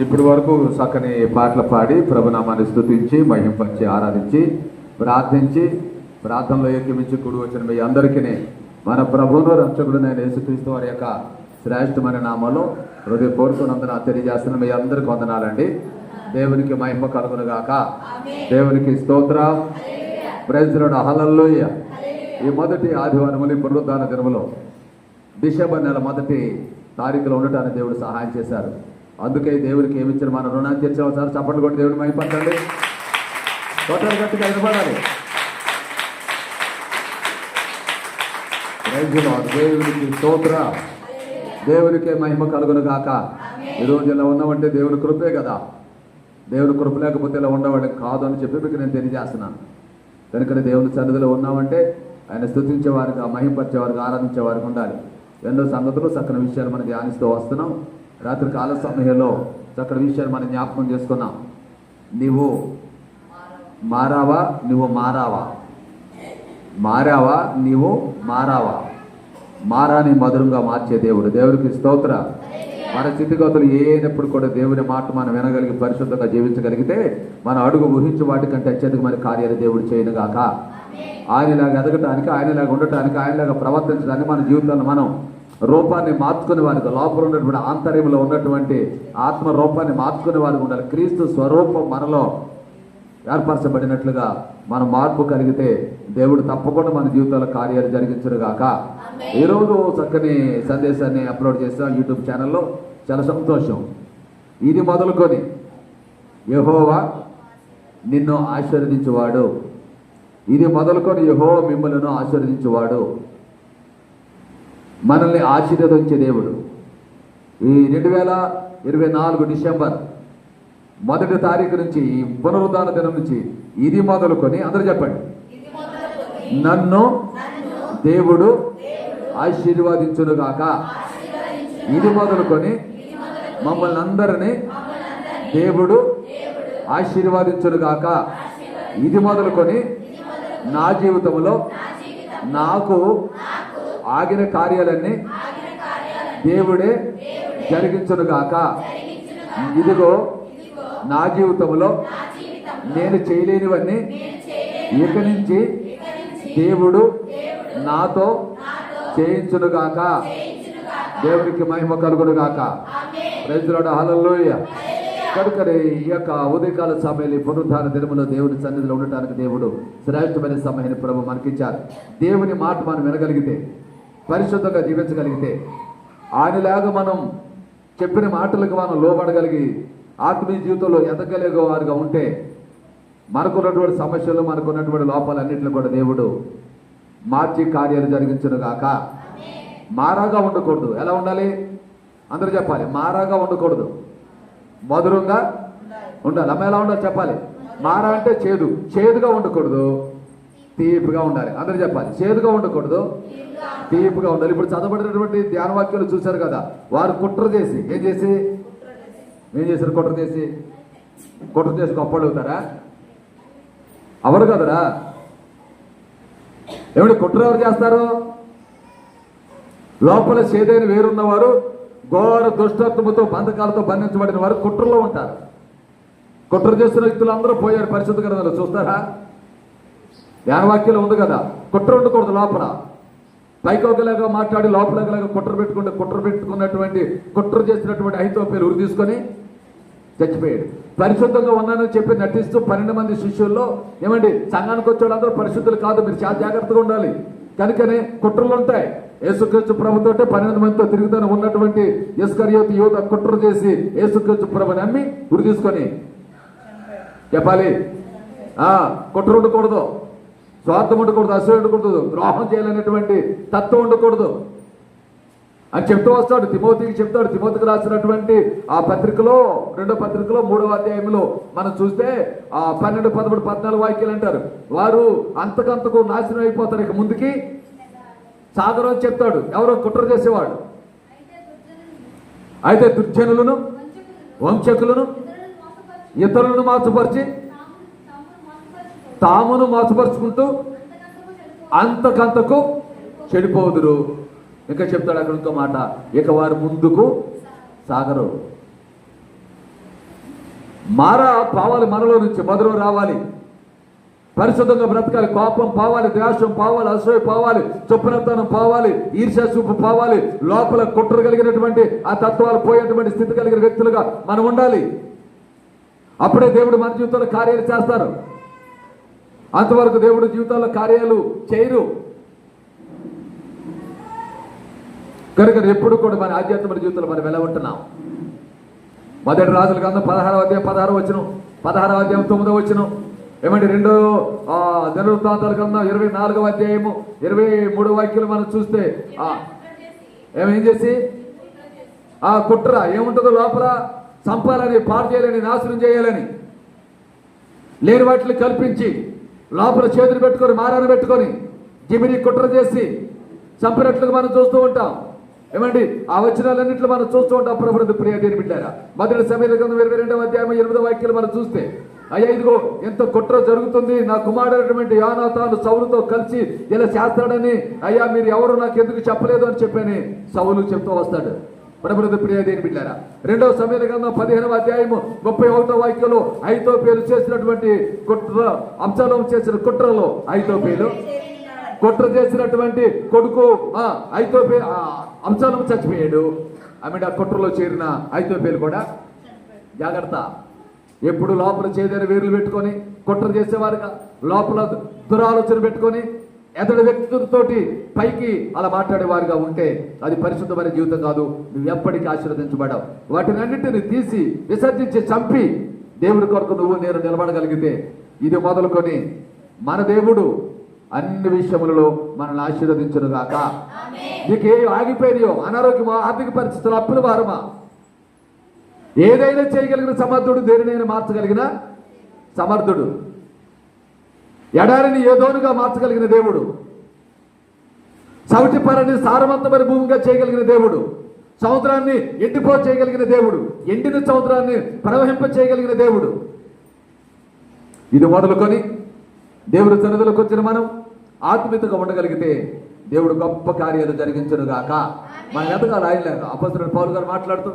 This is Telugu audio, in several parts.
ఇప్పటి వరకు చక్కని పాటలు పాడి ప్రభునామాన్ని స్తుతించి మహింపరిచి ఆరాధించి ప్రార్థించి ప్రార్థనలో ఏకమించి కూడి వచ్చిన మీ అందరికీ మన ప్రభువును రక్షకుడునైన యేసుక్రీస్తు వారి యొక్క శ్రేష్టమైన నామంలో హృదయపూర్వకనందన తెలియజేస్తున్న మీ అందరికి వందనాలండి. దేవునికి మహిమ కలుగును గాక దేవునికి స్తోత్రం. ప్రజలుడు హలల్లోయ ఈ మొదటి ఆదివారములు పునరుద్ధాన దినములో డిసెంబర్ నెల మొదటి తారీఖులో ఉండటానికి దేవుడు సహాయం చేశారు. అందుకే దేవుడికి ఏమి ఇచ్చిన మన రుణాన్ని తీర్చవసారి చప్పట్లు కొట్టి దేవుడు మైపట్టండి కొట్టాలి గట్టిగా వినపడాలి దేవునికి స్తోత్ర. దేవునికే మహిమ కలుగును గాక. ఈ రోజు ఇలా ఉన్నామంటే దేవుని కృపే కదా. దేవుని కృప లేకపోతే ఇలా ఉండవాడు కాదు అని చెప్పి మీకు నేను తెలియజేస్తున్నాను. కనుక దేవుని సన్నిధిలో ఉన్నామంటే ఆయన స్థుతించే వారికి మహింపరిచే వారికి ఆరాధించే వారికి ఉండాలి. ఎన్నో సంగతులు సక్కన విషయాలు మనం ధ్యానిస్తూ వస్తున్నాం. రాత్రి కాల సమయంలో చక్కటి విషయాలు మనం జ్ఞాపకం చేసుకున్నాం. నీవు మారావా? నువ్వు మారావా? మారావా? నీవు మారావా? మారాని మధురంగా మార్చే దేవుడు. దేవుడికి స్తోత్ర. మన స్థితిగతులు ఏనప్పుడు కూడా దేవుని మాట మనం వినగలిగి పరిశుద్ధంగా జీవించగలిగితే మన అడుగు ఊహించి వాటికంటే అత్యధిక మన కార్యాలు దేవుడు చేయనుగాక ఆయనలాగా ఎదగటానికి ఆయనలాగా ఉండటానికి ఆయనలాగా ప్రవర్తించడానికి మన జీవితాన్ని మనం రూపాన్ని మార్చుకునే వారికి లోపల ఉన్నటువంటి ఆంతర్యంలో ఉన్నటువంటి ఆత్మ రూపాన్ని మార్చుకునే వారికి ఉండాలి. క్రీస్తు స్వరూపం మనలో ఏర్పరచబడినట్లుగా మన మార్పు కలిగితే దేవుడు తప్పకుండా మన జీవితాల కార్యాలు జరిగించరుగాక ఈరోజు చక్కని సందేశాన్ని అప్లోడ్ చేస్తాం యూట్యూబ్ ఛానల్లో. చాలా సంతోషం. ఇది మొదలుకొని యహోవా నిన్ను ఆశీర్వదించువాడు. ఇది మొదలుకొని యహో మిమ్మల్ని ఆశీర్వదించువాడు. మనల్ని ఆశీర్వదించే దేవుడు. ఈ రెండు వేల ఇరవై నాలుగు డిసెంబర్ మొదటి తారీఖు నుంచి ఈ పునరుద్ధాన దినం నుంచి ఇది మొదలుకొని అందరూ చెప్పండి. నన్ను దేవుడు ఆశీర్వదించునుగాక. ఇది మొదలుకొని మమ్మల్ని అందరినీ దేవుడు ఆశీర్వదించునుగాక. ఇది మొదలుకొని నా జీవితంలో నాకు ఆగిన కార్యాలన్నీ దేవుడే జరిగించునుగాక. ఇదిగో నా జీవితంలో నేను చేయలేనివన్నీ ఇక నుంచి దేవుడు నాతో చేయించునుగాక. దేవుడికి మహిమ కలుగునుగాక. ప్రజలుడు హలలోయ కనుకనే ఈ యొక్క ఉదయకాల సమయంలో ఈ పునరుద్ధాన దినములో దేవుని సన్నిధిలో ఉండటానికి దేవుడు శ్రేష్టమైన సమయాన్ని ప్రభు మనకిచ్చారు. దేవుని మాట మనం వినగలిగితే పరిశుద్ధంగా జీవించగలిగితే ఆయనలాగా మనం చెప్పిన మాటలకు మనం లోబడగలిగి ఆత్మీయ జీవితంలో ఎదగలిగే వారుగా ఉంటే మనకున్నటువంటి సమస్యలు మనకున్నటువంటి లోపాలన్నింటిని కూడా దేవుడు మార్చి కార్యాలు జరిగించను గాక. మారాగా ఉండకూడదు. ఎలా ఉండాలి? అందరూ చెప్పాలి మారాగా ఉండకూడదు. మధురంగా ఉండాలి. అమ్మ ఎలా ఉండాలి చెప్పాలి? మారా అంటే చేదు. చేదుగా ఉండకూడదు. తీపిగా ఉండాలి. అందరూ చెప్పాలి చేదుగా ఉండకూడదు. తీపిగా ఉండాలి. ఇప్పుడు చదవబడినటువంటి ధ్యానవాక్యాలు చూశారు కదా వారు కుట్ర చేసి ఏం చేసి? ఏం చేశారు కుట్ర చేసి? కుట్ర చేసి గొప్పలు అవుతారా అవరు కదరా. ఏమిటి కుట్ర ఎవరు చేస్తారు? లోపల చేదైన వేరున్నవారు ఘోర దుష్టత్వముతో బంధకాలతో బంధించబడిన వారు కుట్రలో ఉంటారు. కుట్ర చేస్తున్న వ్యక్తులు అందరూ పోయారు పరిశుద్ధ గ్రంథంలో. చూస్తారా? ధ్యానవాక్యంలో ఉంది కదా కుట్ర ఉండకూడదు లోపల. పైకి ఒకలాగా మాట్లాడి లోపల ఒకలాగా కుట్ర పెట్టుకుంటే కుట్ర పెట్టుకున్నటువంటి కుట్ర చేసినటువంటి ఐతోపేలు ఉరి తీసుకొని చచ్చిపోయాడు. పరిశుద్ధంగా ఉన్నానని చెప్పి నటిస్తూ పన్నెండు మంది శిష్యుల్లో ఏమండి సంఘానికి వచ్చేవాళ్ళందరూ పరిశుద్ధులు కాదు మీరు చాలా జాగ్రత్తగా ఉండాలి. కనుకనే కుట్రలు ఉంటాయి. యేసుక్రీస్తు ప్రభుతో పన్నెండు మందితో తిరుగుతూనే ఉన్నటువంటి ఇస్కరియోతి యువత కుట్ర చేసి యేసుక్రీస్తు ప్రభుని నమ్మి ఉరి తీసుకొని. చెప్పాలి? కుట్ర ఉండకూడదు. స్వార్థం ఉండకూడదు అసూయ ఉండకూడదు ద్రోహం చేయాలనేటువంటి తత్వం ఉండకూడదు. అని చెప్తూ వస్తాడు తిమోతికి చెప్తాడు తిమోతికి రాసినటువంటి ఆ పత్రికలో రెండో పత్రికలో మూడవ అధ్యాయంలో మనం చూస్తే ఆ పన్నెండు పదమూడు పద్నాలుగు వాక్యాలు అంటారు. వారు అంతకంతకు నాశనం అయిపోతారు ఇక ముందుకి. సాగరం చెప్తాడు. ఎవరో కుట్ర చేసేవాడు. అయితే దుర్జనులను వంశకులను ఇతరులను మార్చుపరిచి తామును మార్చుపరుచుకుంటూ అంతకంతకు చెడిపోదురు. ఇంకా చెప్తాడు అక్కడ ఇంకో మాట ఇక వారు ముందుకు సాగరు. మారా పావాలి మనలో నుంచి మధురం రావాలి. పరిశుద్ధంగా బ్రతకాలి కోపం పావాలి ద్వేషం పోవాలి అసూయ పావాలి చొప్పునతనం పోవాలి ఈర్ష్య చూపు పోవాలి లోపల కుట్ర కలిగినటువంటి ఆ తత్వాలు పోయేటువంటి స్థితి కలిగిన వ్యక్తులుగా మనం ఉండాలి. అప్పుడే దేవుడు మన జీవితంలో కార్యాలు చేస్తారు. అంతవరకు దేవుడు జీవితాల్లో కార్యాలు చేయరు. కనుక ఎప్పుడు కూడా మన ఆధ్యాత్మిక జీవితంలో మనం ఎలా ఉంటున్నాం మొదటి రాజుల కాదు పదహారవ అధ్యాయం పదహారు వచ్చిన పదహారవ అధ్యాయం తొమ్మిదో వచ్చిన ఏమంటే రెండో దినవృత్తాంతాల కన్నా ఇరవై నాలుగవ అధ్యాయము ఇరవై మూడు వాక్యాలు మనం చూస్తే ఏమేం చేసి? ఆ కుట్ర ఏముంటుందో లోపల చంపాలని పాడు చేయాలని నాశనం చేయాలని లేని వాటిని కల్పించి లోపల చేతులు పెట్టుకొని మారాను పెట్టుకొని జిమిని కుట్ర చేసి చంపినట్లుగా మనం చూస్తూ ఉంటాం. ఏమండి? ఆ వచనాలన్నింటిలో మనం చూస్తూ ఉంటాం. ప్రభుత్వ ప్రియ దేని బిడ్డారా మొదటి సమయ గ్రంథం ఇరవై రెండవ అధ్యాయం ఎనిమిదవ వాక్యాలు మనం చూస్తే అయ్యా ఇదిగో ఎంత కుట్ర జరుగుతుంది. నా కుమారుడైనటువంటి తాను సౌలుతో కలిసి ఇలా చేస్తాడని అయ్యా మీరు ఎవరు నాకు ఎందుకు చెప్పలేదు అని చెప్పని సౌలు చెప్తూ వస్తాడు. ప్రభుత్వ ప్రియ దేని బిడ్డారా రెండవ సమయ గ్రంథం పదిహేనవ అధ్యాయము ముప్పై ఒకటో వాక్యంలో ఐతో పేరు చేసినటువంటి కుట్ర అంశాలు చేసిన కుట్రలో ఐతో పేరు. కుట్ర చేసినటువంటి కొడుకు ఆ, ఐతోపే అంశాలు చచ్చిపోయాడు. ఆమె ఆ కుట్రలో చేరిన ఐతోపేలు కూడా జాగ్రత్త. ఎప్పుడు లోపల చేదైన వేర్లు పెట్టుకొని కుట్ర చేసేవారుగా. లోపల దురాలోచన పెట్టుకొని ఎదడి వ్యక్తులతోటి పైకి అలా మాట్లాడేవారుగా ఉంటే అది పరిశుద్ధమైన జీవితం కాదు. నువ్వు ఎప్పటికీ ఆశీర్వదించబడవు వాటిని అన్నింటిని తీసి విసర్జించి చంపి దేవుడి కొరకు నువ్వు నేను నిలబడగలిగితే ఇది మొదలుకొని మన దేవుడు అన్ని విషయములలో మనల్ని ఆశీర్వదించును గాక. నీకు ఏ ఆగిపోయినాయో అనారోగ్యమా ఆర్థిక పరిస్థితులు అప్పుల భారమా? ఏదైనా చేయగలిగిన సమర్థుడు దేనినైనా మార్చగలిగిన సమర్థుడు. ఎడారిని ఏదోనుగా మార్చగలిగిన దేవుడు? సౌటి పరని సారవంతమైన భూమిగా చేయగలిగిన దేవుడు. సముద్రాన్ని ఎండిపో చేయగలిగిన దేవుడు. ఎండిన సముద్రాన్ని ప్రవహింప చేయగలిగిన దేవుడు. ఇది మొదలుకొని దేవుడు సన్నిధిలోకి వచ్చిన మనం ఆత్మీయతగా ఉండగలిగితే దేవుడు గొప్ప కార్యాలు జరిగించను గాక మనం ఎదగాలి ఆయన లేక అపస్తుడు పౌరు గారు మాట్లాడుతూ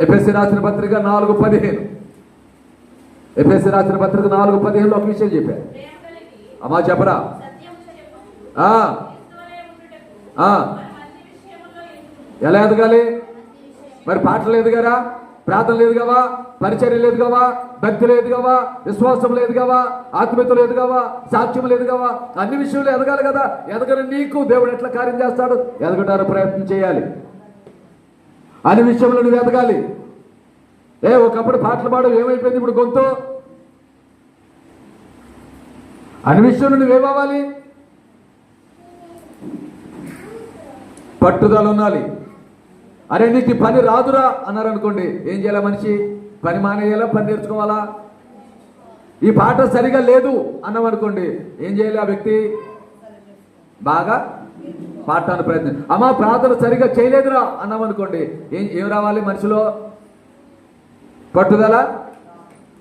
ఎఫ్ఎస్సి రాసిన పత్రిక నాలుగు పదిహేను. ఎఫ్ఎస్సి రాసిన పత్రిక నాలుగు పదిహేనులో ఒక విషయం చెప్పారు అమ్మా చెప్పరా? ఆ, ఎలా ఎదగాలి? మరి పాటలు లేదు కదా? ప్రార్థన లేదు కావా పరిచర్య లేదు కావా భక్తి లేదు కావా విశ్వాసం లేదు కావా ఆత్మీయత లేదు కావా సాక్ష్యం లేదు కావా అన్ని విషయంలో ఎదగాలి కదా? ఎదగని నీకు దేవుడు ఎట్లా కార్యం చేస్తాడు? ఎదగడానికి ప్రయత్నం చేయాలి. అన్ని విషయంలో నువ్వు ఎదగాలి. ఏ ఒకప్పుడు పాటలు పాడు ఏమైపోయింది ఇప్పుడు గొంతు? అని విషయంలో నువ్వేమవ్వాలి పట్టుదల ఉండాలి. అరే నీకు పని రాదురా అన్నారు అనుకోండి ఏం చేయాలి మనిషి? పని మానేయాలా? పని నేర్చుకోవాలా? ఈ పాట సరిగా లేదు అన్నాం అనుకోండి ఏం చేయాలి ఆ వ్యక్తి? బాగా పాడటానికి ప్రయత్నం. అమ్మా ప్రార్థన సరిగా చేయలేదురా అన్నాం అనుకోండి ఏం ఏం రావాలి మనిషిలో? పట్టుదల?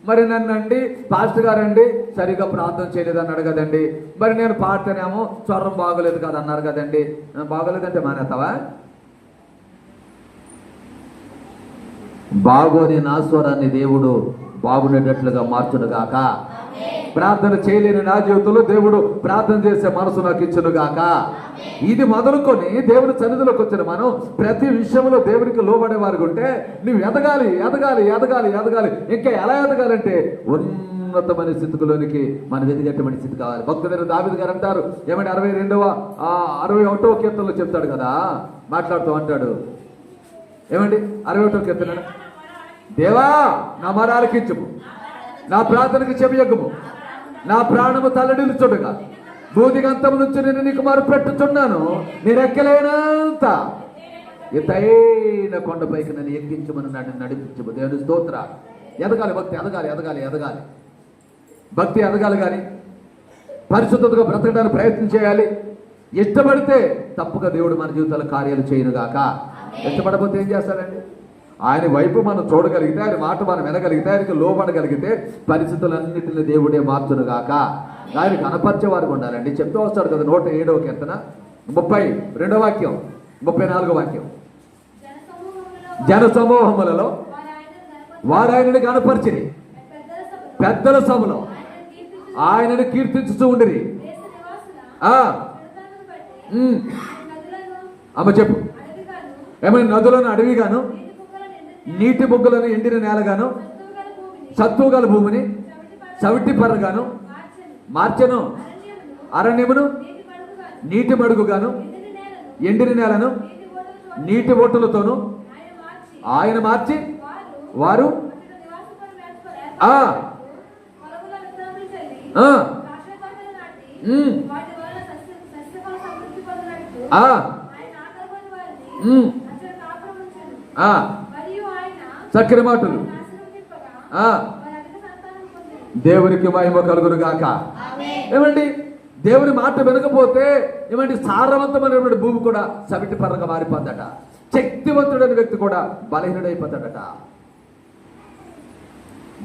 మరి నన్ను అండి పాస్టర్ గారండి సరిగా ప్రార్థన చేయలేదు అన్నాడు కదండి మరి నేను పాడతానేమో స్వరం బాగోలేదు కదా అన్నారు కదండి. బాగోలేదంటే మానేస్తావా? బాగోని నా స్వరాన్ని దేవుడు బాగుండేటట్లుగా మార్చును కాక ప్రార్థన చేయలేని నా జీవితంలో దేవుడు ప్రార్థన చేసే మనసు నాకు ఇచ్చును గాక. ఇది మొదలుకొని దేవుని సన్నిధిలోకి వచ్చిన మనం ప్రతి విషయంలో దేవునికి లోబడే వారికి ఉంటే నువ్వు ఎదగాలి ఎదగాలి ఎదగాలి ఎదగాలి. ఇంకా ఎలా ఎదగాలంటే ఉన్నతమైన స్థితిలోనికి మనం ఎదిగేటువంటి స్థితి కావాలి. భక్తుడైన దావిద్ గారు అంటారు ఏమంటే అరవై రెండవ ఆ, అరవై ఒకటవ కీర్తనలో చెప్తాడు కదా మాట్లాడుతూ అంటాడు. ఏమండి? అరవై ఒకటో కీర్తన? దేవా నా మరాలకించము నా ప్రార్థనకి చెవియగ్గము. నా ప్రాణము తల్లడిల్చుడుగా భూదిగంతం నుంచి నేను నీకు మరుపెట్టుచున్నాను నేను ఎక్కలేనంత ఎత్తైన కొండపైకి నన్ను ఎక్కించమని నన్ను నడిపించము దేవుని స్తోత్ర. ఎదగాలి భక్తి ఎదగాలి ఎదగాలి ఎదగాలి. భక్తి ఎదగాలి కానీ పరిశుద్ధతగా బ్రతకడానికి ప్రయత్నం చేయాలి. ఇష్టపడితే తప్పుగా దేవుడు మన జీవితాల కార్యాలు చేయనుగాక. ఇష్టపడకపోతే ఏం చేస్తాడండి ఆయన వైపు మనం చూడగలిగితే ఆయన మాట మనం వినగలిగితే ఆయనకి లోపడగలిగితే పరిస్థితులన్నింటినీ దేవుడే మార్చునుగాక. ఆయన కనపరిచే వారికి ఉండాలండి. చెప్తూ వస్తాడు కదా నూట ఏడవ కీర్తన. ముప్పై రెండో వాక్యం. ముప్పై నాలుగో వాక్యం. జన సమూహములలో వారు ఆయనని కనపరిచిరి. పెద్దల సభలో ఆయనని ఆయనను కీర్తించుతూ ఉండిరి. అమ్మ చెప్పు. ఏమైనా నదులను అడవిగాను? నీటి బుగ్గలను బొగ్గులను ఎండిన నేలగాను సత్తుగల భూమిని సత్తువు గల భూమిని చవిటి సవిటి పర్రగాను మార్చెను అరణ్యమును నీటి మడుగుగాను ఎండిన నేలను నీటి ఓడల ఆయన మార్చి వారు ఆ. ఆ, ఆ, చక్కని మాటలు. దేవునికి మహిమ కలుగును గాక ఏమండి? దేవుని మాట వినకపోతే ఏమండి? సారవంతమైనటువంటి భూమి కూడా సవిటి పరంగా మారిపోద్దట. శక్తివంతుడైన వ్యక్తి కూడా బలహీనుడైపోతాడట.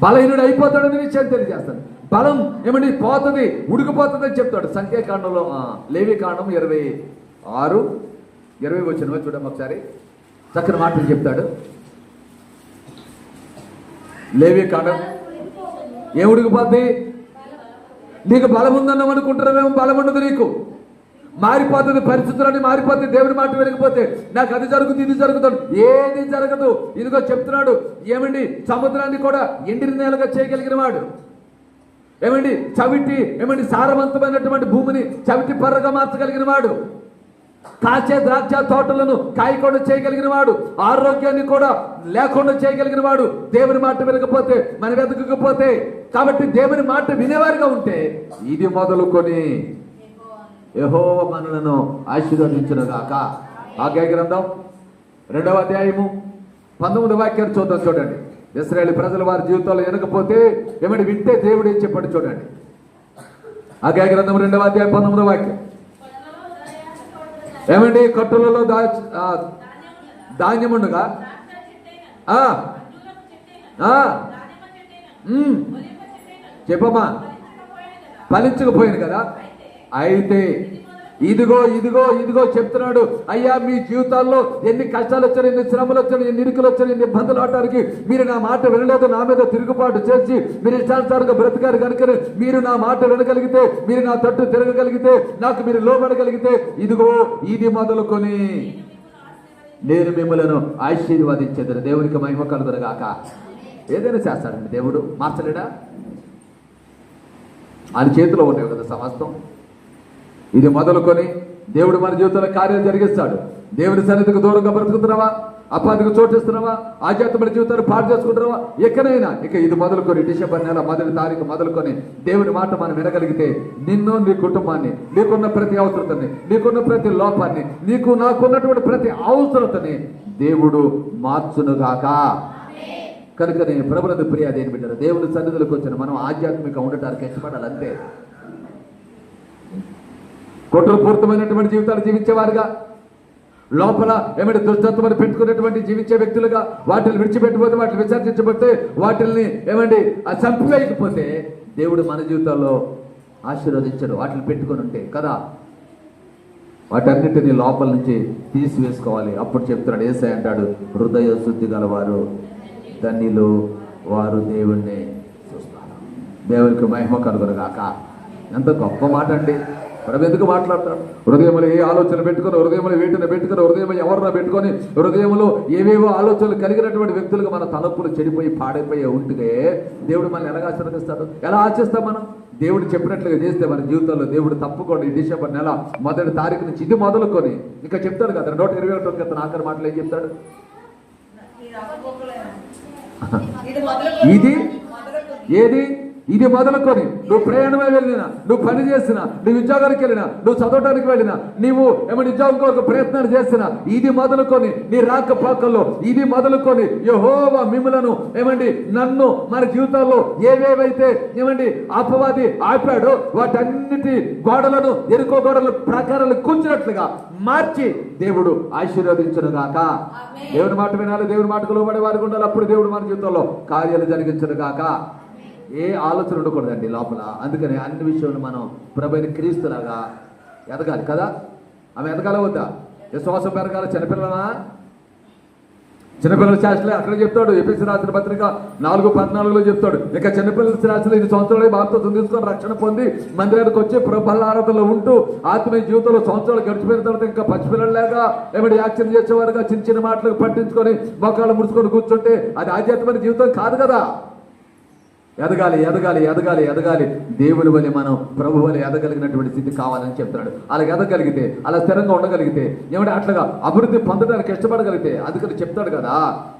బలహీనుడు అయిపోతాడని విషయం తెలియజేస్తాను. బలం ఏమండి? పోతుంది ఉడికిపోతుంది అని చెప్తాడు. సంఖ్యాకాండంలో లేవి కాండం ఇరవై ఆరు ఇరవై వచ్చిన చూడమ్మ ఒకసారి. చక్కని మాటలు చెప్తాడు. లేవి కాండం ఏ ఉడికిపోద్ది నీకు బలం ఉందన్నాం బలం ఉండదు నీకు. మారిపోతుంది పరిస్థితులని మారిపోతుంది దేవుని మాట వినకపోతే. నాకు అది జరుగుతుంది ఇది జరుగుతుంది. ఏది జరగదు. ఇదిగో చెప్తున్నాడు. ఏమండి? సముద్రాన్ని కూడా ఎండిన నేలగా చేయగలిగిన వాడు. ఏమండి? చవిటి ఏమండి? సారవంతమైనటువంటి భూమిని చవిటి పర్రగా మార్చగలిగిన వాడు. కాచే ద్రాక్ష తోటలను కాయకుండా చేయగలిగిన వాడు ఆరోగ్యాన్ని కూడా లేకుండా చేయగలిగిన వాడు దేవుని మాట వినకపోతే మన వెతకకపోతే కాబట్టి దేవుని మాట వినేవారుగా ఉంటే ఇది మొదలుకొని యహో మనలను ఆశీర్వదించును గాక ఆజ్ఞా గ్రంథం రెండవ అధ్యాయము పంతొమ్మిది వాక్యాలు చూద్దాం చూడండి. ఇస్రాయేల్ ప్రజలు వారి జీవితంలో వినకపోతే ఏమైనా వింటే దేవుడు ఏం చెప్పాడు చూడండి. ఆగే గ్రంథం రెండవ అధ్యాయం పంతొమ్మిది వాక్యం. ఏమండి కట్టులలో దా ధాన్యం ఉండగా? చెప్పమ్మా. ఫలించకపోయాను కదా. అయితే ఇదిగో ఇదిగో ఇదిగో చెప్తున్నాడు. అయ్యా మీ జీవితాల్లో ఎన్ని కష్టాలు వచ్చాయి ఎన్ని శ్రమలు వచ్చాయి ఎన్ని ఇరుకులు వచ్చాయి ఎన్ని ఇబ్బందులు అవటానికి మీరు నా మాట వినలేదు నా మీద తిరుగుబాటు చేసి మీరు ఇష్టానుసారంగా బ్రతికారు కనుక మీరు నా మాట వినగలిగితే మీరు నా తట్టు తిరగగలిగితే నాకు మీరు లోబడగలిగితే ఇదిగో ఇది మొదలుకొని నేను మిమ్మలను ఆశీర్వదించేదని. దేవునికి మహిమ కలుగునగాక. ఏదైనా చేస్తాడండి దేవుడు? మార్చలేడా ఆయన చేతిలో ఉండేవి కదా సమస్తం. ఇది మొదలుకొని దేవుడు మన జీవితంలో కార్యాలు జరిగిస్తాడు. దేవుని సన్నిధికి దూరంగా బ్రతుకుతున్నావా? అపాధికి చోటిస్తున్నావా ఆధ్యాత్మిక జీవితాన్ని పాటు చేసుకుంటున్నావా? ఎక్కడైనా. ఇక ఇది మొదలుకొని డిసెంబర్ నెల మొదటి తారీఖు మొదలుకొని దేవుని మాట మనం వినగలిగితే నిన్ను నీ కుటుంబాన్ని నీకున్న ప్రతి అవసరతని నీకున్న ప్రతి లోపాన్ని నీకు నాకున్నటువంటి ప్రతి అవసరతని దేవుడు మార్చునుగాక. కనుకనే ప్రభుత్వ ఫిర్యాదు దేని బిడ్డారు దేవుని సన్నిధిలోకి వచ్చిన మనం ఆధ్యాత్మిక ఉండటానికి ఇష్టపడాలంటే కుట్రపూరితమైనటువంటి జీవితాలు జీవించేవారుగా. లోపల ఏమైనా దుష్టత్వాన్ని పెట్టుకున్నటువంటి జీవించే వ్యక్తులుగా వాటిని విడిచిపెట్టిపోతే వాటిని విసర్జించబడితే వాటిల్ని ఏమండి ఆ చంపివేయకపోతే దేవుడు మన జీవితాల్లో ఆశీర్వదించడు. వాటిని పెట్టుకొని ఉంటే కదా. వాటన్నిటిని లోపల నుంచి తీసివేసుకోవాలి. అప్పుడు చెప్తున్నాడు ఏసై అంటాడు హృదయ శుద్ధి గలవారు ధన్యులు వారు దేవుణ్ణి చూస్తారు. దేవునికి మహిమ కలుగునుగాక ఎంత గొప్ప మాట అండి ప్రభు ఎందుకు మాట్లాడతాడు? హృదయంలో ఏ ఆలోచన పెట్టుకొని హృదయంలో వీటిని పెట్టుకొని హృదయం ఎవరినో పెట్టుకొని హృదయంలో ఏవేవో ఆలోచనలు కలిగినటువంటి వ్యక్తులుగా మన తలపులు చెడిపోయి పాడైపోయి ఉంటే దేవుడు మనల్ని ఎలా ఆశీర్వదిస్తాడు? ఎలా ఆశిస్తాం మనం? దేవుడు చెప్పినట్లుగా చేస్తే మన జీవితంలో దేవుడు తప్పకుండా. ఈ డిసెంబర్ నెల మొదటి తారీఖు నుంచి ఇది మొదలుకొని ఇంకా చెప్తాడు కదా నూట ఇరవై ఒకటి క్రితం ఆఖరి మాటలు ఏం చెప్తాడు? ఇది ఏది? ఇది మొదలుకొని నువ్వు ప్రయాణమై వెళ్ళినా నువ్వు పని చేసినా నువ్వు ఉద్యోగానికి వెళ్ళినా నువ్వు చదవడానికి వెళ్ళినా నీవు ఏమైనా ఉద్యోగం కొరకు ప్రయత్నాలు చేసినా ఇది మొదలుకొని నీ రాక పాకల్లో ఇది మొదలుకొని యహోవా మిమ్మలను ఏమండి నన్ను మన జీవితాల్లో ఏవేవైతే ఏమండి అపవాది ఆపాడో వాటన్నిటి గోడలను ఎరుకో గోడల ప్రకారాలు కూర్చున్నట్లుగా మార్చి దేవుడు ఆశీర్వదించును గాక. దేవుని మాట వినాలి దేవుని మాటకు లోబడే వారికి ఉండాలి అప్పుడు దేవుడు మన జీవితంలో కార్యాలు జరిగించును గాక. ఏ ఆలోచన ఉండకూడదండి లోపల. అందుకని అన్ని విషయంలో మనం ప్రభైన క్రీస్తులాగా ఎదగాలి కదా? ఆమె ఎదగాల వద్దా? విశ్వాసం పెరగాల? చిన్నపిల్లమా చిన్నపిల్లల శాస్త్రలే అక్కడ చెప్తాడు. ఎపిసి రాసిన పత్రిక నాలుగు పద్నాలుగులో చెప్తాడు. ఇక చిన్నపిల్లల శాస్త్రలు ఇది సంవత్సరాలు బాప్తో తీసుకొని రక్షణ పొంది మందిరానికి వచ్చి ప్రభల ఉంటూ ఆత్మీయ జీవితంలో సంవత్సరాలు గడిచిపోయిన తర్వాత ఇంకా లేక ఏమిటి యాక్షన్ చేసేవారుగా? చిన్న చిన్న మాటలకు పట్టించుకొని మొక్కలు ముడుచుకొని కూర్చుంటే అది ఆధ్యాత్మిక జీవితం కాదు కదా? ఎదగాలి ఎదగాలి ఎదగాలి ఎదగాలి. దేవుని వల్ల మనం ప్రభు వల్ల ఎదగలిగినటువంటి స్థితి కావాలని చెప్తున్నాడు. అలా ఎదగలిగితే అలా స్థిరంగా ఉండగలిగితే ఏమంటే అట్లాగా అభివృద్ధి పొందడానికి ఇష్టపడగలిగితే అందుకని చెప్తాడు కదా.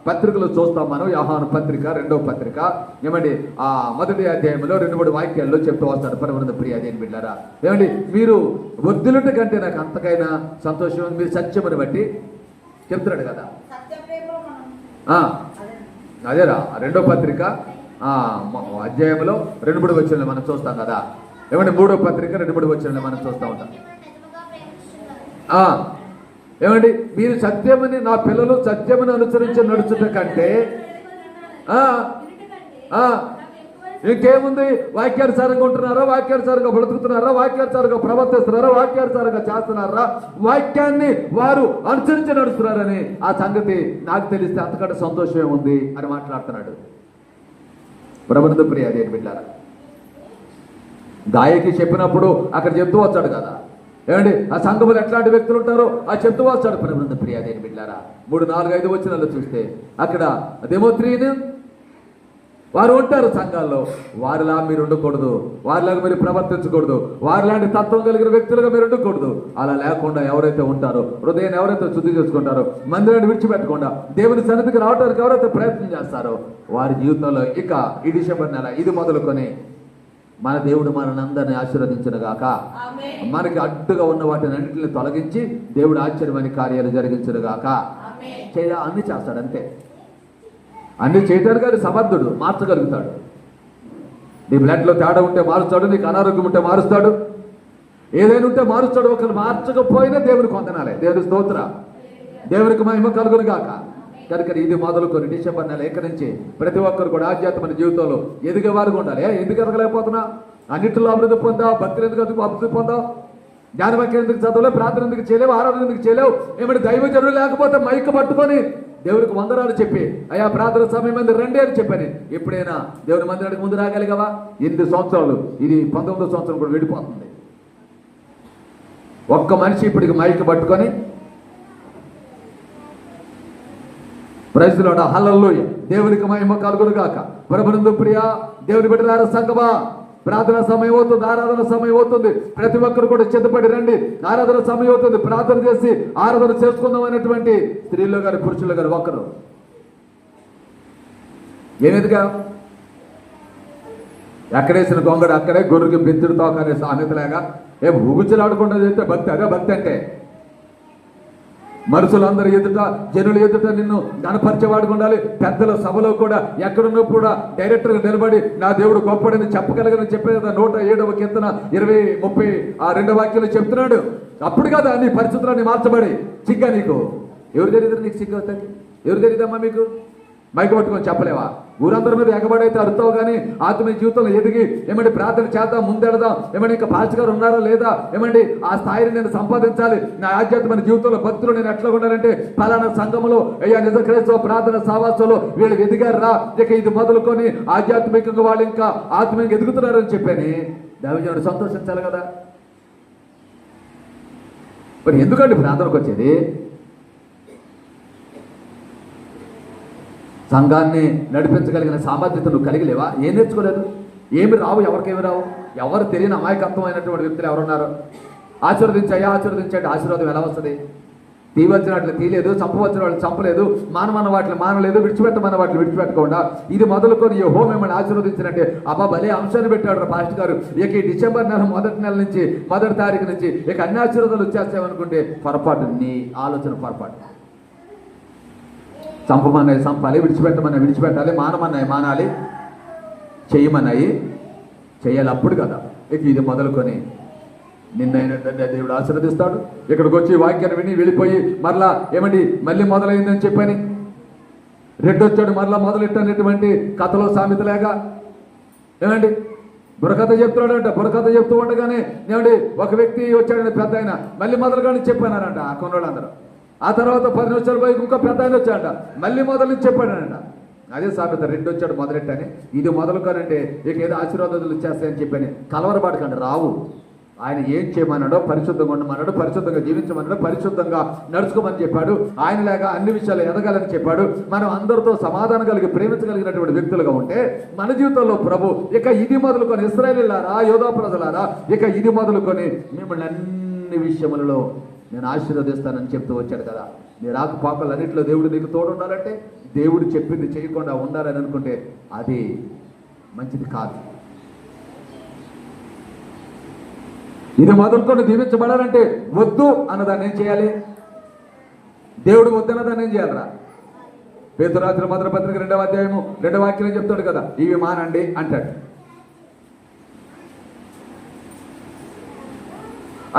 పత్రికలు చూస్తాం మనం యహాను పత్రిక రెండవ పత్రిక. ఏమండి ఆ మొదటి అధ్యాయంలో రెండు మూడు వాక్యాల్లో చెప్తూ వస్తాడు. పరమనంద ప్రియ అదేం బిడ్డారా. ఏమండి మీరు వద్దులుట కంటే నాకు అంతకైనా సంతోషం మీరు సత్యమని బట్టి చెప్తున్నాడు కదా. అదేరా రెండో పత్రిక. అధ్యాయంలో రెండు మూడు వచ్చిన మనం చూస్తాం కదా. ఏమంటే మూడో పత్రిక రెండు మూడు వచ్చిన మనం చూస్తూ ఉంటాం. ఏమండి? మీరు సత్యమని నా పిల్లలు సత్యమని అనుసరించి నడుచుట కంటే ఆ, ఇంకేముంది? వాక్యానుసారంగా ఉంటున్నారా? వాక్యానుసారంగా బ్రతుకుతున్నారా? వాక్యానుసారంగా ప్రవర్తిస్తున్నారా? వాక్యానుసారంగా చేస్తున్నారా? వాక్యాన్ని వారు అనుసరించి నడుస్తున్నారని ఆ సంగతి నాకు తెలిస్తే అంతకంటే సంతోషమే ఉంది అని మాట్లాడుతున్నాడు. ప్రబంధ ప్రియ దేని బిడ్డారా. గాయకి చెప్పినప్పుడు అక్కడ చెప్తూ వచ్చాడు కదా. ఏమండి ఆ సంఘములు ఎట్లాంటి వ్యక్తులు ఉంటారో ఆ చెప్తూ వచ్చాడు ప్రబంధ ప్రియ దేని బిడ్డారా. మూడు నాలుగు ఐదు వచ్చినాల్లో చూస్తే అక్కడ దేమోత్రీని వారు ఉంటారు సంఘాల్లో. వారిలా మీరు ఉండకూడదు. వారిలాగా మీరు ప్రవర్తించకూడదు. వారిలాంటి తత్వం కలిగిన వ్యక్తులుగా మీరు ఉండకూడదు. అలా లేకుండా ఎవరైతే ఉంటారో హృదయాన్ని ఎవరైతే శుద్ధి చేసుకుంటారో మందిరాన్ని విడిచిపెట్టకుండా దేవుని సన్నిధికి రావడానికి ఎవరైతే ప్రయత్నం చేస్తారో వారి జీవితంలో ఇక ఈ డిసెంబర్ నెల ఇది మొదలుకొని మన దేవుడు మనందరిని ఆశీర్వదించిన గాక. మనకి అడ్డుగా ఉన్న వాటిని అన్నింటిని తొలగించి దేవుడు ఆశ్చర్యమైన కార్యాలు జరిగించిన గాక. అన్ని చేస్తాడు అంతే. అన్ని చేయడానికి ఆయన సమర్థుడు మార్చగలుగుతాడు. నీ బ్లడ్లో తేడా ఉంటే మారుస్తాడు నీకు అనారోగ్యం ఉంటే మారుస్తాడు. ఏదైనా ఉంటే మారుస్తాడు ఒకరు మార్చకపోయినా దేవునికి వందనాలే. దేవుని స్తోత్ర. దేవునికి మహిమ కలుగును గాక కనుక ఇది మొదలుకొని డిసెంబర్ నెల ఎక్కడి నుంచి ప్రతి ఒక్కరు కూడా ఆధ్యాత్మిక జీవితంలో ఎదిగేవారుగా ఉండాలి. ఎందుకు ఎదగలేకపోతున్నా? అన్నింటిలో అభివృద్ధి పొందావు భక్తులు ఎందుకు అభివృద్ధి అభివృద్ధి పొందావు? జ్ఞానవాక్యం ఎందుకు చదవలేవు ప్రార్థన ఎందుకు చేయలేవు ఆరాధన ఎందుకు చేయలేవు? ఏమంటే దైవజనులు లేకపోతే మైక్ పట్టుకొని దేవుడికి వందనాలు చెప్పి అయా ప్రార్థన సమయం మంది రండి అని చెప్పాను. ఎప్పుడైనా దేవుని మందిరానికి ముందు రాగలిగావా? ఎనిమిది సంవత్సరాలు? ఇది పంతొమ్మిదో సంవత్సరం కూడా వెళ్ళిపోతుంది ఒక్క మనిషి ఇప్పటికి మైక్ పట్టుకొని ప్రజలు హల్లల్లోయ దేవునికి మహిమ కలుగును గాక ప్రభునందు ప్రియ దేవుని బిడ్డలారా సంగమా ప్రార్థన సమయం అవుతుంది ఆరాధన సమయం అవుతుంది. ప్రతి ఒక్కరు కూడా సిద్ధపడి రండి. ఆరాధన సమయం అవుతుంది. ప్రార్థన చేసి ఆరాధన చేసుకుందాం అనేటువంటి స్త్రీలు గారు పురుషులు గారు ఒక్కరు. ఏమిదిగా? ఎక్కడేసిన గొంగడు అక్కడే గొర్రెకి బెత్తుడు తోకనే సామెతలాగా. ఏ ఊగుచలాడకుండా చేస్తే భక్తి అదే భక్తి అంటే. మనుషులందరూ ఎదుట జనులు ఎదుట నిన్ను గణపరిచేవాడుగా ఉండాలి. పెద్దల సభలో కూడా ఎక్కడున్నా కూడా డైరెక్టర్గా నిలబడి నా దేవుడు గొప్పడని చెప్పగలగని చెప్పే కదా నూట ఏడవ కీర్తన ఇరవై ముప్పై ఆ రెండవ వాక్యంలో చెప్తున్నాడు. అప్పుడు కదా నీ పరిస్థితులన్నీ మార్చబడి. చిగ్గా నీకు. ఎవరు తెలియదు నీకు సిగ్గు అవుతుంది ఎవరు తెలియదమ్మా మీకు? మైక్ పట్టుకొని చెప్పలేవా? ఊరందరి మీద ఎగబడైతే అరుతావు కానీ ఆత్మీయ జీవితంలో ఎదిగి ఏమంటే ప్రార్థన చేద్దాం ముందెడదాం. ఏమంటే ఇంకా పాస్ ఉన్నారా లేదా? ఏమండి ఆ స్థాయిని నేను సంపాదించాలి. నా ఆధ్యాత్మిక జీవితంలో భక్తులు నేను ఎట్లా ఉండాలంటే ఫలానా సంఘములో అయ్యా నిజ క్రైస్తవ ప్రార్థన సావాసంలో వీళ్ళు ఎదిగారా? ఇక ఇది మొదలుకొని ఆధ్యాత్మికంగా వాళ్ళు ఇంకా ఆత్మీయంగా ఎదుగుతున్నారని చెప్పని దావిజనుడు సంతోషించాలి కదా? మరి ఎందుకండి ప్రార్థనకు వచ్చేది? సంఘాన్ని నడిపించగలిగిన సామర్థ్యత నువ్వు కలిగి లేవా ఏం నేర్చుకోలేదు? ఏమి రావు? ఎవరికేమి రావు? ఎవరు తెలియని అమాయకత్వమైనటువంటి వ్యక్తులు ఎవరున్నారు? ఆశీర్వదించాయా ఆశీర్వదించండి. ఆశీర్వాదం ఎలా వస్తుంది? తీవచ్చిన వాటిని తీయలేదు చంపవచ్చిన వాళ్ళు చంపలేదు మానమన్న వాటిని మానలేదు విడిచిపెట్టమన్న వాటిని విడిచిపెట్టకుండా ఇది మొదలుకొని ఈ హోమ్ ఏమైనా ఆశీర్వదించినట్టే. అబ్బా భలే అంశాన్ని పెట్టాడు పాస్ట్ గారు. ఇక ఈ డిసెంబర్ నెల మొదటి నెల నుంచి మొదటి తారీఖు నుంచి ఇక అన్ని ఆశీర్వాదాలు వచ్చేస్తాయనుకుంటే పొరపాటు నీ ఆలోచన పొరపాటు. చంపమన్నాయి చంపాలి విడిచిపెట్టమన్నాయి విడిచిపెట్టాలి మానమన్నాయి మానాలి. చేయమన్నాయి. చేయాలి అప్పుడు కదా. ఇక ఇది మొదలుకొని నిన్నైనటువంటి దేవుడు ఆశీర్వదిస్తాడు. ఇక్కడికి వచ్చి వాక్యాన్ని విని వెళ్ళిపోయి మరలా ఏమండి మళ్ళీ మొదలైందని చెప్పని. రెడ్డొచ్చాడు మరలా మొదలెట్టనేటువంటి కథలో సామెతలేగా ఏమండి బుర్రకథ చెప్తున్నాడంట బుర్రకథ చెప్తూ ఉండగానే ఏమండి ఒక వ్యక్తి వచ్చాడని పెద్ద ఆయన మళ్ళీ మొదలుగానే చెప్పానారంట ఆ కొన్నోళ్ళందరూ. ఆ తర్వాత పది నిమిషాలు పోయి ఇంకో పెద్ద ఆయన వచ్చాడ మళ్ళీ మొదలు చెప్పాడంట అదే సామెత రెండు వచ్చాడు మొదలెట్టని ఇది మొదలుకోనంటే ఇక ఏదో ఆశీర్వాదాలు వచ్చేస్తాయని చెప్పని కలవరపడకండి రావు ఆయన ఏం చేయమన్నాడో పరిశుద్ధంగా ఉండమన్నాడు పరిశుద్ధంగా జీవించమన్నాడు పరిశుద్ధంగా నడుచుకోమని చెప్పాడు. ఆయనలాగా అన్ని విషయాలు ఎదగాలని చెప్పాడు. మనం అందరితో సమాధానం కలిగి ప్రేమించగలిగినటువంటి వ్యక్తులుగా ఉంటే మన జీవితంలో ప్రభు ఇక ఇది మొదలుకొని ఇస్రాయలీలారా యోధా ప్రజలారా ఇక ఇది మొదలుకొని మిమ్మల్ని అన్ని విషయములలో నేను ఆశీర్వదిస్తానని చెప్తూ వచ్చాడు కదా. నీ రాకపోకలు అన్నింటిలో దేవుడు నీకు తోడుండాలంటే దేవుడు చెప్పింది చేయకుండా ఉండాలని అనుకుంటే అది మంచిది కాదు. ఇది మొదలుకొని దీవించబడాలంటే వద్దు అన్నదాన్ని ఏం చేయాలి? దేవుడు వద్దన్నదాన్ని ఏం చేయాలరా? పేదరాత్రి మధుర పత్రిక రెండవ అధ్యాయము రెండవ వాక్యం చెప్తాడు కదా ఇవి మానండి అంటాడు.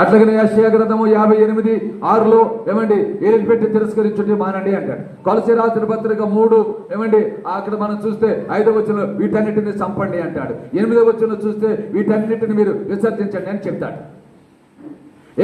అట్లాగనే యెషయా గ్రంథము యాభై ఎనిమిది ఆరులో ఏమండి? ఏలిని పెట్టి తిరస్కరించుంటే మానండి అంటాడు. కొలసి రాసిన పత్రిక మూడు ఏమండి? అక్కడ మనం చూస్తే ఐదవ వచ్చిన వీటన్నిటిని చంపండి అంటాడు. ఎనిమిదవ వచ్చిన చూస్తే వీటన్నిటిని మీరు విసర్జించండి అని చెప్తాడు.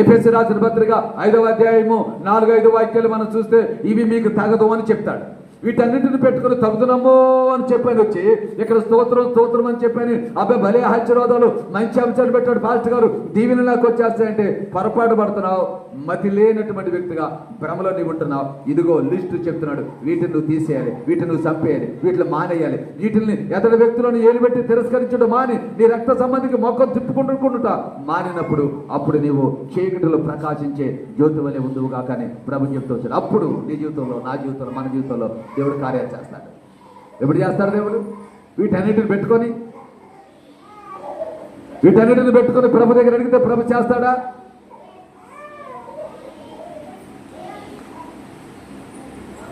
ఏపీఎస్సీ రాసిన పత్రిక ఐదవ అధ్యాయము నాలుగు ఐదు వాక్యాలు మనం చూస్తే ఇవి మీకు తగదు అని చెప్తాడు. వీటన్నిటిని పెట్టుకుని తగుదునమ్మో అని చెప్పాను వచ్చి ఇక్కడ స్తోత్రం స్తోత్రం అని చెప్పాను. అబ్బాయి భలే ఆశీర్వాదాలు. మంచి అంశాలు పెట్టాడు పాస్ట్ గారు. దీవెన నాకు వచ్చేస్తాయంటే పొరపాటు పడుతున్నావు. మతి లేనటువంటి వ్యక్తిగా భ్రమలో నీవు ఉంటున్నావు. ఇదిగో లిస్టు చెప్తున్నాడు. వీటిని నువ్వు తీసేయాలి. వీటిని నువ్వు చంపేయాలి. వీటిని మానేయాలి. వీటిని ఎతడి వ్యక్తులను ఏలిబెట్టి తిరస్కరించడం మాని నీ రక్త సంబంధికి మొక్కలు తిప్పుకుంటుకుంటుట మానినప్పుడు అప్పుడు నీవు చీకటిలో ప్రకాశించే జ్యోతి వలె ఉందువుగా కానీ ప్రభు చెప్తూ వచ్చాడు. అప్పుడు నీ జీవితంలో నా జీవితంలో మన జీవితంలో దేవుడు కార్యాలు చేస్తాడు. ఎప్పుడు చేస్తాడు దేవుడు? వీటన్నిటిని పెట్టుకొని వీటన్నిటిని పెట్టుకొని ప్రభు దగ్గర అడిగితే ప్రభు చేస్తాడా?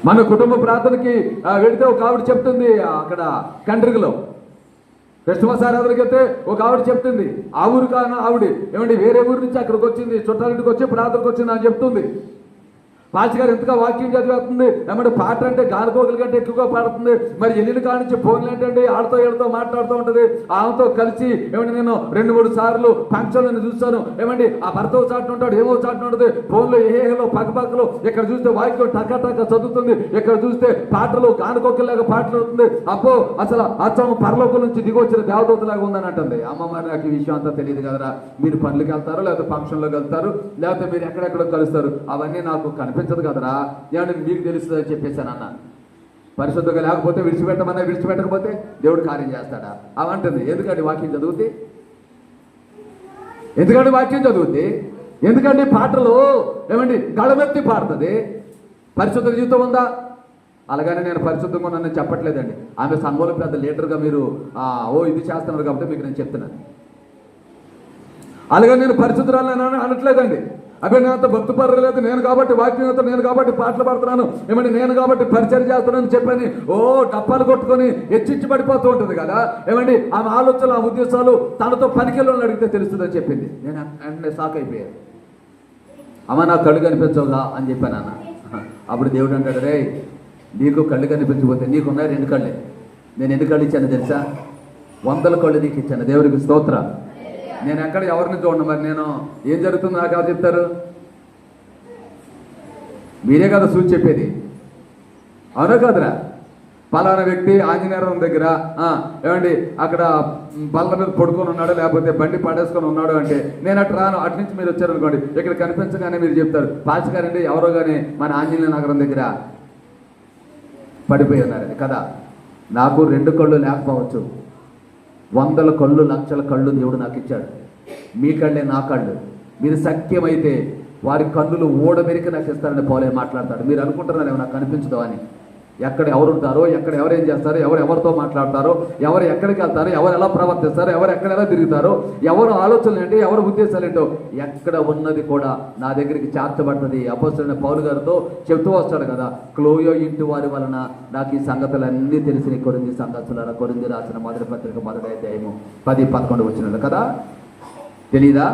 మన కుటుంబ ప్రార్థనకి వెళితే ఒక ఆవిడ చెప్తుంది అక్కడ కండ్రిగలో. క్రిస్మస్ ఆరాధనకి వెళ్తే ఒక ఆవిడ చెప్తుంది ఆ ఊరు కాన ఆవిడ? ఏమండి వేరే ఊరు నుంచి అక్కడికి వచ్చింది చుట్టాలింటికి వచ్చి ప్రార్థనకు వచ్చింది? అని చెప్తుంది. పాచి గారు ఎంతగా వాక్యం చదివేస్తుంది ఏమంటే పాట అంటే గాలికోగల కంటే ఎక్కువగా పాడుతుంది. మరి ఎల్లుని కానించి ఫోన్లు ఏంటంటే ఆడతో ఏడతో మాట్లాడుతూ ఉంటుంది. ఆమెతో కలిసి ఏమంటే నేను రెండు మూడు సార్లు ఫంక్షన్లను చూస్తాను ఏమండి ఆ భర్త ఓ ఉంటాడు ఏమో చాటున ఉంటుంది. ఫోన్లో ఏహేలో పక్కపక్కలో ఇక్కడ చూస్తే వాక్యం టక్క టక్క చదువుతుంది. ఇక్కడ చూస్తే పాటలు గానుకోకలాగా పాటలు అవుతుంది. అబ్బో అసలు అచ్చం పరలోకం నుంచి దిగొచ్చిన దేవదూతలాగా ఉందని అంటుంది. అమ్మ మరి నాకు ఈ విషయం అంతా తెలియదు కదరా. మీరు పనులకు వెళ్తారు? లేకపోతే ఫంక్షన్లోకి వెళ్తారు? లేకపోతే మీరు ఎక్కడెక్కడ కలుస్తారు? అవన్నీ నాకు కనిపించదు కదరా? ఏమంటే మీకు తెలుస్తుంది అని చెప్పేశాను అన్న. పరిశుద్ధంగా లేకపోతే విడిచిపెట్టమన్నా విడిచిపెట్టకపోతే దేవుడు కార్యం చేస్తాడా? అవంటుంది. ఎందుకంటే వాక్యం చదువుద్ది? ఎందుకంటే వాక్యం చదువుద్ది? ఎందుకంటే పాటలు? ఏమండి గళమెత్తి పాడుతుంది? పరిశుద్ధ జీవితం ఉందా? అలాగని నేను పరిశుద్ధంగా ఉన్నానని చెప్పట్లేదండి. ఆమె సంఘంలో పెద్ద లీడర్గా మీరు ఆ, ఓ ఇది చేస్తున్నారు కాబట్టి మీకు నేను చెప్తున్నాను. అలాగే నేను పరిశుద్ధరాలని అనట్లేదండి. అభినేత నేను నేను కాబట్టి వాక్యంతో నేను కాబట్టి పాటలు పాడుతున్నాను. ఏమంటే నేను కాబట్టి పరిచయం చేస్తున్నాను చెప్పని ఓ డప్పాలు కొట్టుకొని హెచ్చిచ్చి పడిపోతూ ఉంటుంది కదా. ఏమండి ఆమె ఆలోచనలు ఆ ఉద్దేశాలు తనతో పనికెళ్ళని అడిగితే తెలుస్తుందని చెప్పింది. నేను వెంటనే షాక్ అయిపోయాను. అమ్మ నా కళ్ళు కనిపించవుగా అని చెప్పాను అన్న అప్పుడు దేవుడు అంటాడు రే నీకు కళ్ళు కనిపించకపోతే నీకున్నాయి రెండు కళ్ళే. నేను ఎన్ని కళ్ళు ఇచ్చాను తెలుసా? వందల కళ్ళు నీకు ఇచ్చాను. దేవుడికి స్తోత్ర. నేను ఎక్కడ ఎవరిని చూడండి మరి నేను? ఏం జరుగుతుందో నాకు ఎవరు చెప్తారు? మీరే కదా సూచి చెప్పేది. అవునా కాదురా? పలానా వ్యక్తి ఆంజనేయం దగ్గర ఏమండి అక్కడ బల్ల మీద పడుకొని ఉన్నాడు లేకపోతే బండి పడేసుకొని ఉన్నాడు అంటే నేను అటు రాను అటు నుంచి మీరు వచ్చారనుకోండి ఇక్కడ కనిపించగానే మీరు చెప్తారు పాచకారండి ఎవరో కానీ మన ఆంజనేయ నగరం దగ్గర పడిపోయి ఉన్నారని కదా? నాకు రెండు కళ్ళు లేకపోవచ్చు. వందల కళ్ళు లక్షల కళ్ళు దేవుడు నాకు ఇచ్చాడు. మీ కళ్ళే నా కళ్ళు. మీరు సఖ్యమైతే వారి కన్నులు ఓడమెరికి నాకు ఇస్తారని పోలే మాట్లాడతాడు. మీరు అనుకుంటున్నారేమో నాకు కనిపించదు అని. ఎక్కడ ఎవరుంటారో ఎక్కడ ఎవరేం ఏం చేస్తారో ఎవరు ఎవరితో మాట్లాడతారో ఎవరు ఎక్కడికి వెళ్తారో ఎవరు ఎలా ప్రవర్తిస్తారో ఎవరు ఎక్కడ ఎలా తిరుగుతారో ఎవరు ఆలోచనలు ఏంటి ఎవరు ఉద్దేశాలు ఏంటో ఎక్కడ ఉన్నది కూడా నా దగ్గరికి చేర్చబడుతుంది అపోసరైన పౌలు గారితో చెప్తూ వస్తాడు కదా క్లోయో ఇంటి వారి వలన నాకు ఈ సంగతులన్నీ తెలిసిన కొరింది సంగతులరా కొరింది రాసిన మొదటి పత్రిక మొదటి అధ్యాయము పది పదకొండు వచ్చినట్లు కదా? తెలీదా?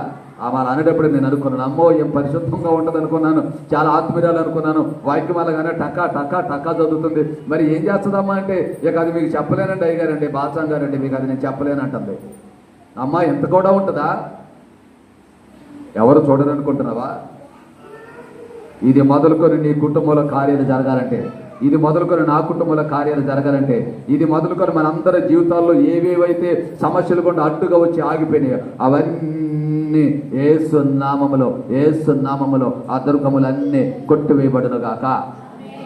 ఆ అనేటప్పుడు నేను అనుకున్నాను అమ్మో ఏం పరిశుద్ధంగా ఉంటుంది అనుకున్నాను చాలా ఆత్మీయాలు అనుకున్నాను వాక్యం అలాగానే టకా టకా టకా చదువుతుంది. మరి ఏం చేస్తుందమ్మా అంటే ఇక అది మీకు చెప్పలేనండి అయ్యగారండి బాచాం గారండి మీకు అది నేను చెప్పలేనంటుంది. అమ్మా ఎంత కూడా ఉంటుందా? ఎవరు చూడరనుకుంటున్నావా? ఇది మొదలుకొని నీ కుటుంబంలో కార్యాలు జరగాలంటే. ఇది మొదలుకొని నా కుటుంబంలో కార్యాలు జరగాలంటే ఇది మొదలుకొని మనందరి జీవితాల్లో ఏవేవైతే సమస్యలు కూడా అడ్డుగా వచ్చి ఆగిపోయినాయో అవన్నీ ఏసు నామములో ఏసు నామములో ఆ దుర్గములన్నీ కొట్టివేయబడును గాక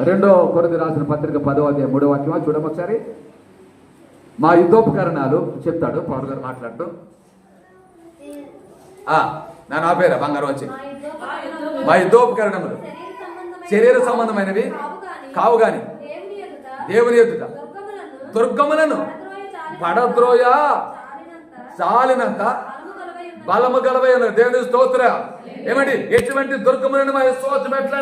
రెండో కొరది రాసిన పత్రిక పదో అధ్యాయం మూడో వాక్యమా? చూడము ఒకసారి. మా యుద్ధోపకరణాలు చెప్తాడు పౌరు గారు మాట్లాడుతూ. ఆ, నా నా పేరా? బంగారం వచ్చి. మా యుద్ధోపకరణములు. శరీర సంబంధమైనవి కావు గాని దేవుని ఎదుట దుర్గములను పడద్రోయ చాలినంత బలము గలవైన దేవుని స్తోత్ర. ఏమండి? ఎటువంటి దుర్గములను మా స్తోత్రం ఎట్లా